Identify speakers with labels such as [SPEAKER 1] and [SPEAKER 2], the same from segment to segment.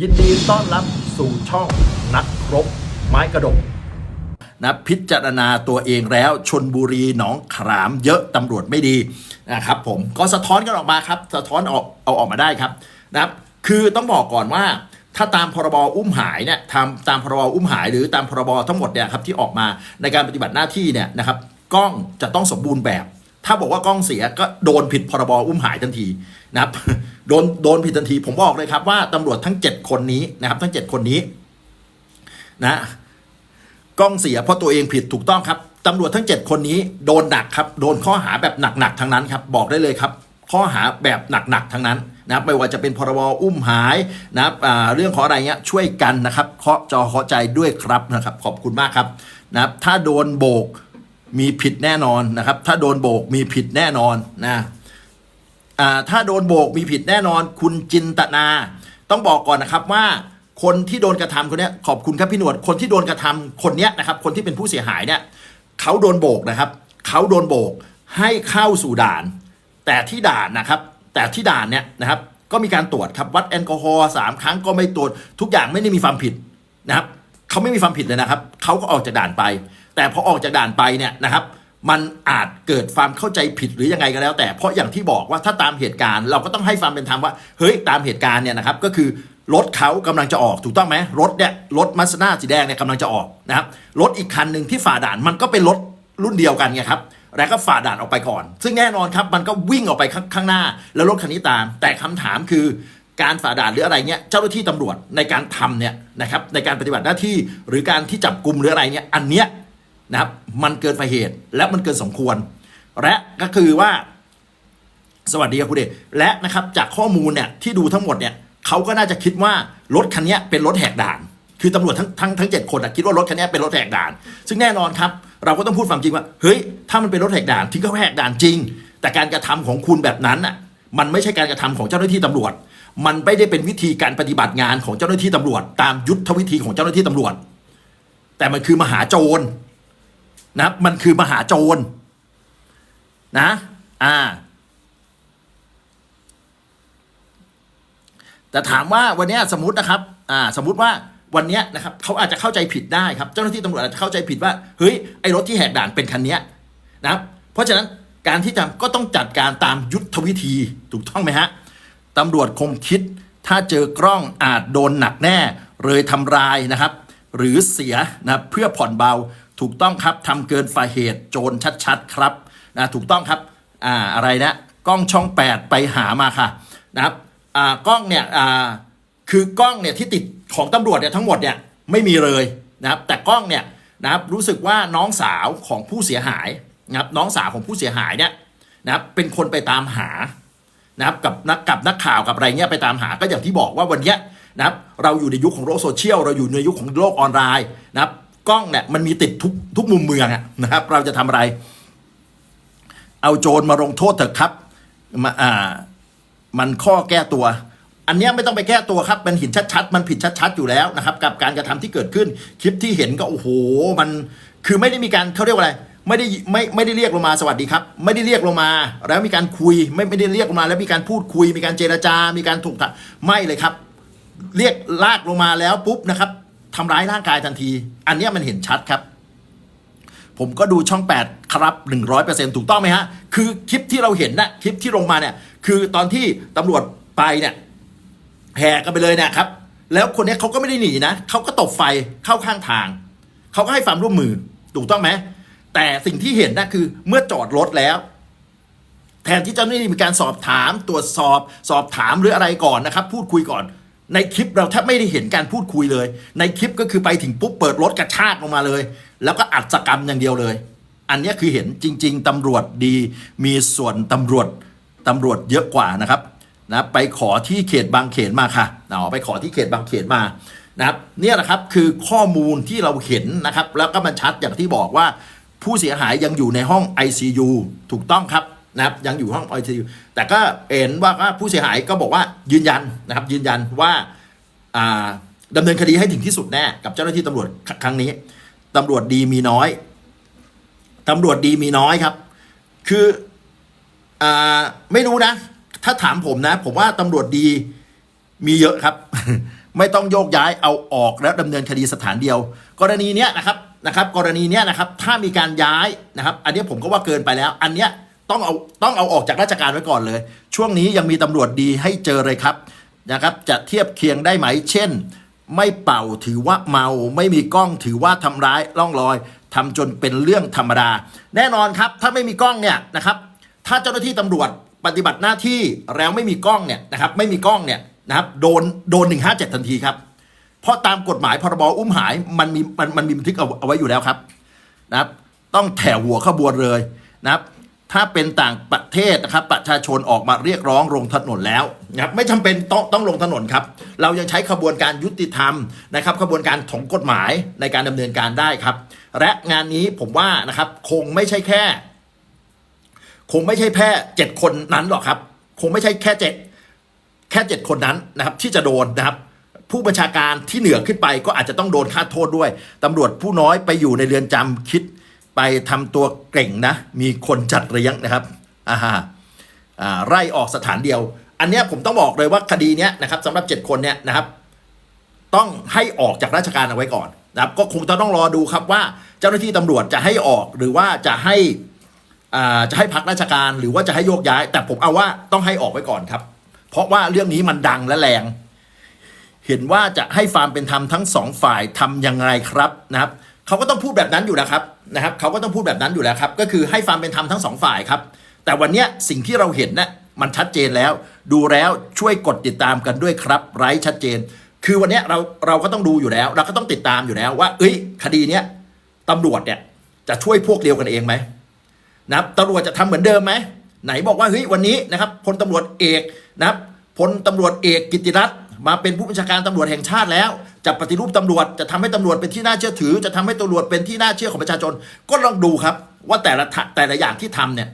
[SPEAKER 1] ยินดีต้อนรับสู่ช่องนักรบไม้กระดกนะพิจารณาตัวเองแล้วชนบุรีหนองขรามเยอะตำรวจไม่ดีนะครับผมก็สะท้อนกันออกมาครับ สะท้อนออกเอาออกมาได้ครับนะครับ คือต้องบอกก่อนว่า ถ้าตามพรบอุ้มหายเนี่ยทำตามพรบอุ้มหาย หรือตามพรบทั้งหมดเนี่ยครับที่ออกมาในการปฏิบัติหน้าที่เนี่ยนะครับกล้องจะต้องสมบูรณ์แบบ ถ้าบอกว่ากล้องเสียก็โดนผิดพรบอุ้มหายทันทีนะครับ โดนโดนผิดทันที ผมบอกเลยครับว่าตำรวจทั้ง 7 คนนี้นะครับ ทั้ง 7 คนนี้นะกล้องเสียเพราะตัวเองผิดถูกต้องครับตำรวจทั้ง 7 คนนี้โดนหนักครับ โดนข้อหาแบบหนักๆทั้งนั้นครับ บอกได้เลยครับ ข้อหาแบบหนักๆทั้งนั้นนะครับไม่ว่าจะเป็นพรบอุ้มหายนะครับเรื่องของอะไรเงี้ยช่วยกันนะครับเคาะจอเคาะใจด้วยครับนะครับ ขอบคุณมากครับนะครับ ถ้าโดนโบก มีผิดแน่นอนนะครับ ถ้าโดนโบกมีผิดแน่นอนนะอ่าถ้าโดนโบกมีผิดแน่นอน คุณจินตนา ต้องบอกก่อนนะครับว่าคนที่โดนกระทำคนนี้ขอบคุณครับพี่หนวดคนที่โดนกระทำคนนี้นะครับ คนที่เป็นผู้เสียหายเนี่ยเขาโดนโบกนะครับเขาโดนโบกให้เข้าสู่ด่าน แต่ที่ด่านนะครับ แต่ที่ด่านเนี่ยนะครับ ก็มีการตรวจครับวัดแอลกอฮอล์สามครั้งก็ไม่ตรวจทุกอย่างไม่ได้มีความผิดนะครับเขาไม่มีความผิดเลยนะครับเขาก็ออกจากด่านไป แต่พอออกจากด่านไปเนี่ยนะครับมันอาจเกิดความเข้าใจผิดหรือยังไงก็แล้ว แต่เพราะอย่างที่บอกว่าถ้าตามเหตุการณ์เราก็ต้องให้ความเป็นธรรมว่าเฮ้ยตามเหตุการณ์เนี่ยนะครับก็คือรถเขากำลังจะออกถูกต้องไหมรถเนี่ยรถมัสนาสีแดงเนี่ยกำลังจะออกนะครับรถอีกคันหนึ่งที่ฝ่าด่านมันก็เป็นรถรุ่นเดียวกันไงครับแล้วก็ฝ่าด่านออกไปก่อน ซึ่งแน่นอนครับมันก็วิ่งออกไปข้างางหน้า แล้วรถคันนี้ตาม แต่คำถามคือการฝ่าด่านหรืออะไรเงี้ยเจ้าหน้าที่ตำรวจในการทำเนี่ยนะครับในการปฏิบัติหน้าที่หรือการที่จับกลุ่มหรืออะไรเนี่ยอันเนี้ย นะครับ มันเกินฝ่าเหตุและมันเกินสมควร และก็คือว่า สวัสดีครับคุณเดชและนะครับจากข้อมูลเนี่ยที่ดูทั้งหมดเนี่ยเขาก็น่าจะคิดว่ารถคันนี้เป็นรถแหกด่าน คือตำรวจทั้งทั้งทั้งเจ็ดคนคิดว่ารถคันนี้เป็นรถแหกด่าน ซึ่งแน่นอนครับ เราก็ต้องพูดความจริงว่าเฮ้ยถ้ามันเป็นรถแหกด่านถึงก็แหกด่านจริง แต่การกระทำของคุณแบบนั้นอะมันไม่ใช่การกระทำของเจ้าหน้าที่ตำรวจ มันไม่ได้เป็นวิธีการปฏิบัติงานของเจ้าหน้าที่ตำรวจ ตามยุทธวิธีของเจ้าหน้าที่ตำรวจ แต่มันคือมหาโจร นะมันคือมหาโจรนะอ่า แต่ถามว่าวันนี้สมมตินะครับ อ่า สมมติว่าวันนี้นะครับเขาอาจจะเข้าใจผิดได้ครับ เจ้าหน้าที่ตำรวจอาจจะเข้าใจผิดว่าเฮ้ยไอ้รถที่แหกด่านเป็นคันนี้นะครับ เพราะฉะนั้นการที่จะก็ต้องจัดการตามยุทธวิธีถูกต้องไหมฮะตำรวจคงคิดถ้าเจอกล้องอาจโดนหนักแน่ เลยทำลายนะครับ หรือเสียนะเพื่อผ่อนเบา ถูกต้องครับทำเกินฝ่าเหตุโจรชัดๆครับนะถูกต้องครับอ่าอะไรนะกล้องช่อง 8 ไปหามาค่ะนะครับอ่ากล้องเนี่ยอ่าคือกล้องเนี่ยที่ติดของตำรวจเนี่ยทั้งหมดเนี่ยไม่มีเลยนะครับแต่กล้องเนี่ยนะครับรู้สึกว่าน้องสาวของผู้เสียหายนะครับน้องสาวของผู้เสียหายเนี่ยนะครับเป็นคนไปตามหานะครับกับนักกับนักข่าวกับอะไรเงี้ยไปตามหาก็อย่างที่บอกว่าวันเนี้ยนะครับเราอยู่ในยุคของโลกโซเชียลเราอยู่ในยุคของโลกออนไลน์นะครับ กล้องเนี่ยมันมีติดทุกทุกมุมเมืองอะนะครับ เราจะทำอะไร เอาโจรมาลงโทษเถอะครับมาอ่า มันข้อแก้ตัว อันนี้ไม่ต้องไปแก้ตัวครับมันเห็นชัดๆมันผิดชัดๆอยู่แล้วนะครับ กับการกระทำที่เกิดขึ้น คลิปที่เห็นก็โอ้โห มันคือไม่ได้มีการเขาเรียกว่าอะไรไม่ได้ไม่ไม่ได้เรียกลงมาสวัสดีครับ ไม่ได้เรียกลงมา แล้วมีการคุยไม่ไม่ได้เรียกลงมา แล้วมีการพูดคุย มีการเจรจา มีการถูกถไม่เลยครับ เรียกลากลงมาแล้วปุ๊บนะครับ ทำร้ายร่างกายทันที อันนี้มันเห็นชัดครับ ผมก็ดูช่อง 8 ครับ 100%ถูกต้องไหมฮะ คือคลิปที่เราเห็นนะคลิปที่ลงมาเนี่ย คือตอนที่ตำรวจไปเนี่ยแห่กันไปเลยเนะครับ แล้วคนนี้เขาก็ไม่ได้หนีนะเขาก็ตบไฟเข้าข้างทาง เขาก็ให้ความร่วมมือถูกต้องไหมแต่สิ่งที่เห็นนะคือเมื่อจอดรถแล้ว แทนที่เจ้าหน้าที่มีการสอบถามตรวจสอบ สอบถามหรืออะไรก่อนนะครับ พูดคุยก่อน ในคลิปเราแทบไม่ได้เห็นการพูดคุยเลย ในคลิปก็คือไปถึงปุ๊บเปิดรถกระชากลงมาเลย แล้วก็อัดสกรรมอย่างเดียวเลย อันนี้คือเห็นจริง ๆตำรวจดีมีส่วนตำรวจตำรวจเยอะกว่านะครับนะไปขอที่เขตบางเขนมาค่ะเอาไปขอที่เขตบางเขนมานะครับเนี่ยแหละครับคือข้อมูลที่เราเห็นนะครับ แล้วก็มันชัดอย่างที่บอกว่าผู้เสียหายยังอยู่ในห้อง ICU ถูกต้องครับ นะครับยังอยู่ห้อง ICU แต่ก็เห็นว่าผู้เสียหายก็บอกว่ายืนยันนะครับยืนยันว่าอ่าดำเนินคดีให้ถึงที่สุดแน่กับเจ้าหน้าที่ตำรวจครั้งนี้ตำรวจดีมีน้อยตำรวจดีมีน้อยครับ คืออไม่รู้นะ ถ้าถามผมนะ ผมว่าตำรวจดีมีเยอะครับ ไม่ต้องโยกย้ายเอาออกและดำเนินคดีสถานเดียว กรณีเนี้ยนะครับนะครับ กรณีเนี้ยนะครับ ถ้ามีการย้ายนะครับ อันนี้ผมก็ว่าเกินไปแล้ว อันเนี้ย ต้องเอาต้องเอาออกจากราชการไว้ก่อนเลย ช่วงนี้ยังมีตำรวจดีให้เจอเลยครับนะครับจะเทียบเคียงได้ไหม เช่น ไม่เป่าถือว่าเมา ไม่มีกล้องถือว่าทำร้ายร่องรอยทำจนเป็นเรื่องธรรมดา แน่นอนครับ ถ้าไม่มีกล้องเนี่ยนะครับ ถ้าเจ้าหน้าที่ตำรวจปฏิบัติหน้าที่แล้วไม่มีกล้องเนี่ยนะครับ ไม่มีกล้องเนี่ยนะครับโดนโดนหนึ่งห้าเจ็ดทันทีครับ เพราะตามกฎหมายพรบอุ้มหายมันมีมันมันมีบันทึกเอาเอาไว้อยู่แล้วครับนะครับ ต้องแถวหัวขบวนเลยนะครับ ถ้าเป็นต่างประเทศนะครับประชาชนออกมาเรียกร้องลงถนนแล้วนะครับไม่จำเป็นต้องต้องลงถนนครับ เรายังใช้ขบวนการยุติธรรมนะครับขบวนการของกฎหมายในการดำเนินการได้ครับ และงานนี้ผมว่านะครับคงไม่ใช่แค่ คงไม่ใช่แค่เจ็ดคนนั้นหรอกครับ คงไม่ใช่แค่เจ็ดแค่เจ็ดคนนั้นนะครับ ที่จะโดนนะครับผู้บัญชาการที่เหนือขึ้นไปก็อาจจะต้องโดนค่าโทษด้วยตำรวจผู้น้อยไปอยู่ในเรือนจำคิด ไปทำตัวเก่งนะ มีคนจัดเลี้ยงนะครับอ่าฮะอ่าไล่ออกสถานเดียว อันเนี้ยผมต้องบอกเลยว่าคดีเนี้ยนะครับสำหรับเจ็ดคนเนี่ยนะครับ ต้องให้ออกจากราชการเอาไว้ก่อนนะครับก็คงจะต้องรอดูครับว่าเจ้าหน้าที่ตำรวจจะให้ออกหรือว่าจะให้อ่าจะให้พักราชการหรือว่าจะให้โยกย้าย แต่ผมเอาว่าต้องให้ออกไว้ก่อนครับ เพราะว่าเรื่องนี้มันดังและแรง เห็นว่าจะให้ความเป็นธรรมทั้งสองฝ่ายทำยังไงครับนะครับ เขาก็ต้องพูดแบบนั้นอยู่แล้วครับนะครับเขาก็ต้องพูดแบบนั้นอยู่แล้วครับ ก็คือให้ความเป็นธรรมทั้งสองฝ่ายครับ แต่วันนี้สิ่งที่เราเห็นนะมันชัดเจนแล้ว ดูแล้วช่วยกดติดตามกันด้วยครับ ไร้ชัดเจน คือวันนี้เราเราก็ต้องดูอยู่แล้ว เราก็ต้องติดตามอยู่แล้วว่า เอ้ย คดีเนี้ยตำรวจเนี่ยจะช่วยพวกเดียวกันเองไหมนะครับตำรวจจะทำเหมือนเดิมไหมไหนบอกว่าเฮ้ยวันนี้นะครับพลตำรวจเอกนะครับพลตำรวจเอกกิติรัตน์ มาเป็นผู้บัญชาการตำรวจแห่งชาติแล้ว จะปฏิรูปตำรวจจะทำให้ตำรวจเป็นที่น่าเชื่อถือ จะทำให้ตำรวจเป็นที่น่าเชื่อของประชาชน ก็ลองดูครับ ว่าแต่ละแต่ละอย่างที่ทำเนี่ย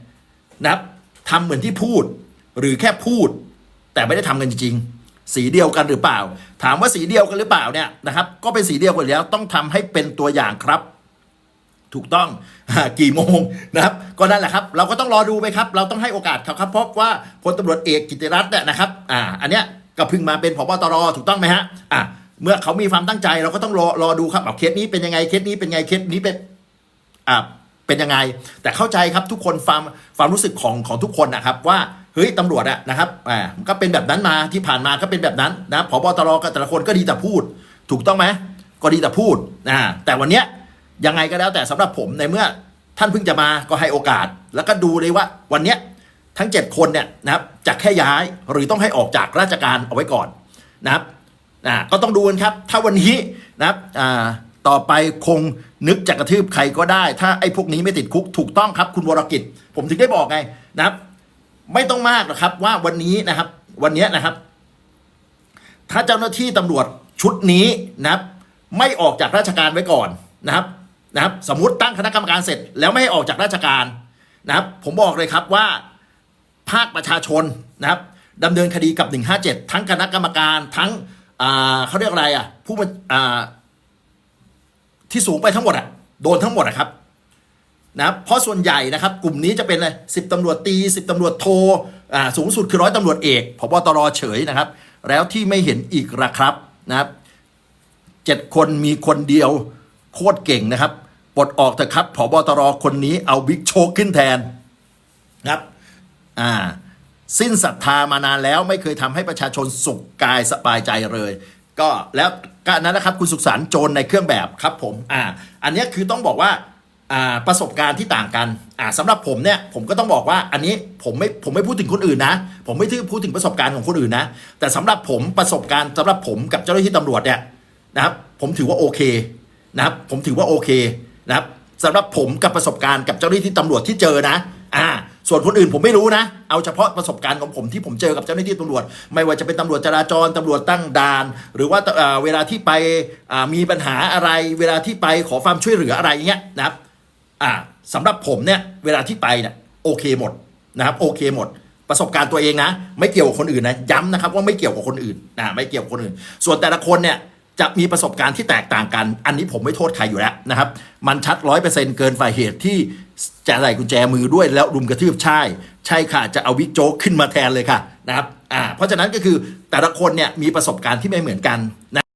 [SPEAKER 1] นะครับทำเหมือนที่พูด หรือแค่พูด แต่ไม่ได้ทำกันจริงสีเดียวกันหรือเปล่า ถามว่าสีเดียวกันหรือเปล่าเนี่ยนะครับ ก็เป็นสีเดียวกันแล้วต้องทำให้เป็นตัวอย่างครับ ถูกต้องกี่โมงนะครับ ก็นั่นแหละครับ เราก็ต้องรอดูไปครับ เราต้องให้โอกาสเขาครับเพราะว่าพลตำรวจเอกกิติรัตน์เนี่ยนะครับ อ่า อันเนี้ย ก็เพิ่งมาเป็นผบตรถูกต้องไหมฮะอ่าเมื่อเขามีความตั้งใจเราก็ต้องรอรอดูครับเอาเคสนี้เป็นยังไงเคสนี้เป็นไงเคสนี้เป็นอ่าเป็นยังไง แต่เข้าใจครับทุกคนความความรู้สึกของของทุกคนนะครับว่าเฮ้ยตำรวจอะนะครับอ่าก็เป็นแบบนั้นมาที่ผ่านมาก็เป็นแบบนั้นนะผบตรก็แต่ละคนก็ดีแต่พูด ถูกต้องไหมก็ดีแต่พูดอ่าแต่วันเนี้ยยังไงก็แล้วแต่สำหรับผมในเมื่อท่านเพิ่งจะมาก็ให้โอกาส แล้วก็ดูเลยว่าวันเนี้ย ทั้ง 7 คนเนี่ยนะครับจะแค่ย้ายหรือต้องให้ออกจากราชการเอาไว้ก่อนนะครับอ่าก็ต้องดูกันครับ ถ้าวันนี้นะครับอ่าต่อไปคงนึกจะกระทืบใครก็ได้ ถ้าไอ้พวกนี้ไม่ติดคุกถูกต้องครับคุณวรกิจ ผมถึงได้บอกไงนะครับ ไม่ต้องมากหรอกครับว่าวันนี้นะครับ วันนี้นะครับ ถ้าเจ้าหน้าที่ตำรวจชุดนี้นะครับ ไม่ออกจากราชการไว้ก่อนนะครับนะครับ สมมติตั้งคณะกรรมการเสร็จ แล้วไม่ให้ออกจากราชการนะครับ ผมบอกเลยครับว่า ภาคประชาชนนะครับดำเนินคดีกับ 157 ทั้งคณะกรรมการทั้งเขาเรียกอะไรอะผู้ที่สูงไปทั้งหมดอะโดนทั้งหมดอะครับนะเพราะส่วนใหญ่นะครับ กลุ่มนี้จะเป็นอะไรสิบตำรวจตีสิบตำรวจโทอ่าสูงสุดคือร้อยตำรวจเอกพบตรเฉยนะครับ แล้วที่ไม่เห็นอีกละครับนะครับเจ็ดคนมีคนเดียวโคตรเก่งนะครับปลดออกเถอะครับพบตรคนนี้เอาบิ๊กโชคขึ้นแทนนะครับ อ่าสิ้นศรัทธามานานแล้วไม่เคยทำให้ประชาชนสุขกายสบายใจเลย ก็แล้วก็นั้นนะครับคุณสุขสารโจรในเครื่องแบบครับผมอ่าอันนี้คือต้องบอกว่าอ่าประสบการณ์ที่ต่างกันอ่าสำหรับผมเนี่ยผมก็ต้องบอกว่าอันนี้ผมไม่ผมไม่พูดถึงคนอื่นนะ ผมไม่พูดถึงประสบการณ์ของคนอื่นนะ แต่สำหรับผมประสบการณ์สำหรับผมกับเจ้าหน้าที่ตำรวจเนี่ยนะครับผมถือว่าโอเคนะครับผมถือว่าโอเคนะครับสำหรับผมกับประสบการณ์กับเจ้าหน้าที่ตำรวจที่เจอนะอ่า ส่วนคนอื่นผมไม่รู้นะ เอาเฉพาะประสบการณ์ของผมที่ผมเจอกับเจ้าหน้าที่ตำรวจ ไม่ว่าจะเป็นตำรวจจราจรตำรวจตั้งด่าน หรือว่าเวลาที่ไปมีปัญหาอะไร เวลาที่ไปขอความช่วยเหลืออะไรเงี้ยนะครับอ่าสำหรับผมเนี่ยเวลาที่ไปเนี่ยโอเคหมดนะครับโอเคหมดประสบการณ์ตัวเองนะ ไม่เกี่ยวกับคนอื่นนะย้ำนะครับว่าไม่เกี่ยวกับคนอื่นนะไม่เกี่ยวกับคนอื่น ส่วนแต่ละคนเนี่ย จะมีประสบการณ์ที่แตกต่างกัน อันนี้ผมไม่โทษใครอยู่แล้วนะครับ มันชัดร้อยเปอร์เซ็นต์เกินฝ่ายเหตุที่จะใส่กุญแจมือด้วยแล้วรุมกระทืบใช่ ใช่ค่ะ จะเอาวิกโจ๊กขึ้นมาแทนเลยค่ะนะครับ อ่า เพราะฉะนั้นก็คือแต่ละคนเนี่ยมีประสบการณ์ที่ไม่เหมือนกันนะ